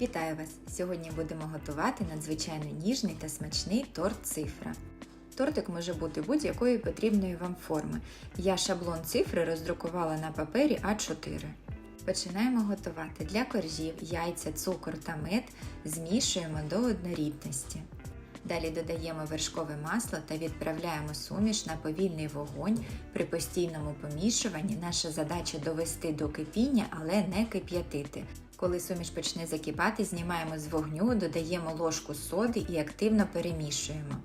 Вітаю вас! Сьогодні будемо готувати надзвичайно ніжний та смачний торт цифра. Тортик може бути будь-якої потрібної вам форми. Я шаблон цифри роздрукувала на папері А4. Починаємо готувати. Для коржів, яйця, цукор та мед змішуємо до однорідності. Далі додаємо вершкове масло та відправляємо суміш на повільний вогонь. При постійному помішуванні наша задача довести до кипіння, але не кип'ятити. Коли суміш почне закипати, знімаємо з вогню, додаємо ложку соди і активно перемішуємо.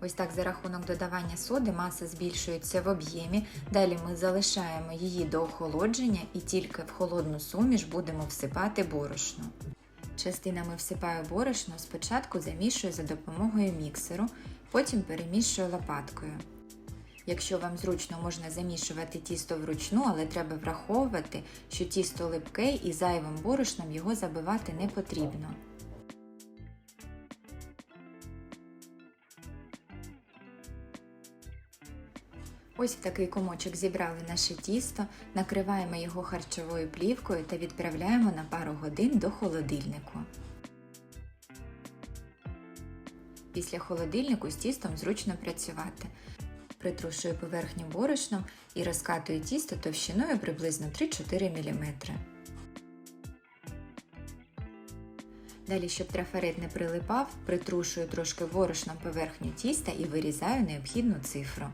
Ось так за рахунок додавання соди маса збільшується в об'ємі. Далі ми залишаємо її до охолодження і тільки в холодну суміш будемо всипати борошно. Частинами всипаю борошно, спочатку замішую за допомогою міксеру, потім перемішую лопаткою. Якщо вам зручно, можна замішувати тісто вручну, але треба враховувати, що тісто липке і зайвим борошном його забивати не потрібно. Ось в такий комочок зібрали наше тісто, накриваємо його харчовою плівкою та відправляємо на пару годин до холодильнику. Після холодильнику з тістом зручно працювати. Притрушую поверхню борошном і розкатую тісто товщиною приблизно 3-4 мм. Далі, щоб трафарет не прилипав, притрушую трошки борошном поверхню тіста і вирізаю необхідну цифру.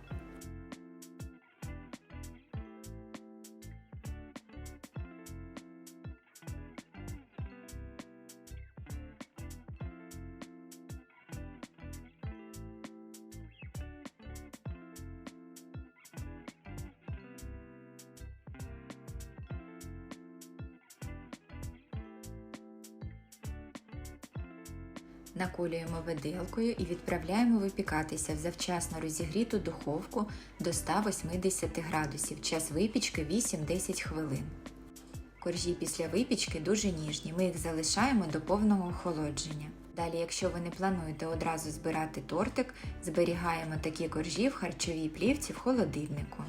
Наколюємо виделкою і відправляємо випікатися в завчасно розігріту духовку до 180 градусів. Час випічки 8-10 хвилин. Коржі після випічки дуже ніжні, ми їх залишаємо до повного охолодження. Далі, якщо ви не плануєте одразу збирати тортик, зберігаємо такі коржі в харчовій плівці в холодильнику.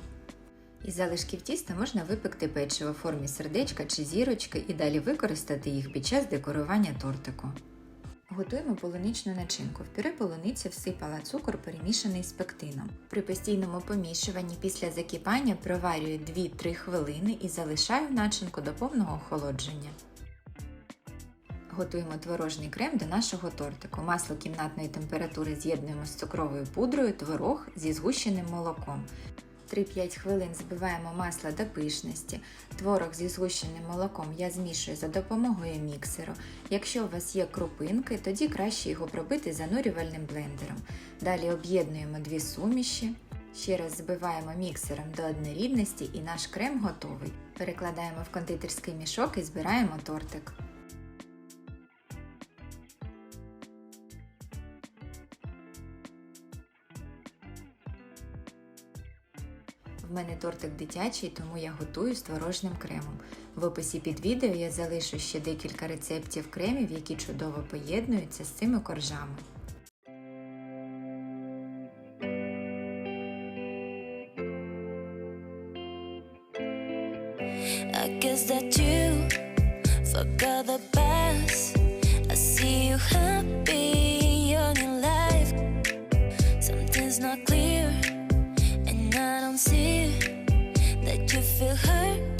Із залишків тіста можна випекти печиво в формі сердечка чи зірочки і далі використати їх під час декорування тортику. Готуємо полуничну начинку. В пюре полуниці всипала цукор, перемішаний з пектином. При постійному помішуванні після закипання проварюю 2-3 хвилини і залишаю начинку до повного охолодження. Готуємо творожний крем до нашого тортику. Масло кімнатної температури з'єднуємо з цукровою пудрою, творог зі згущеним молоком. 3-5 хвилин збиваємо масло до пишності. Творог зі згущеним молоком я змішую за допомогою міксеру. Якщо у вас є крупинки, тоді краще його пробити занурювальним блендером. Далі об'єднуємо дві суміші. Ще раз збиваємо міксером до однорідності і наш крем готовий. Перекладаємо в кондитерський мішок і збираємо тортик. Мене тортик дитячий, тому я готую з творожним кремом. В описі під відео я залишу ще декілька рецептів кремів, які чудово поєднуються з цими коржами. I guess that you forgot the past. I see you happy in life. Something's not clear, and I don't see you feel hurt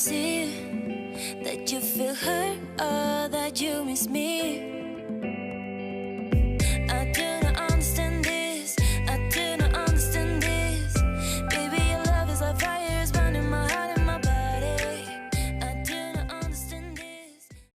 see that you feel hurt or that you miss me.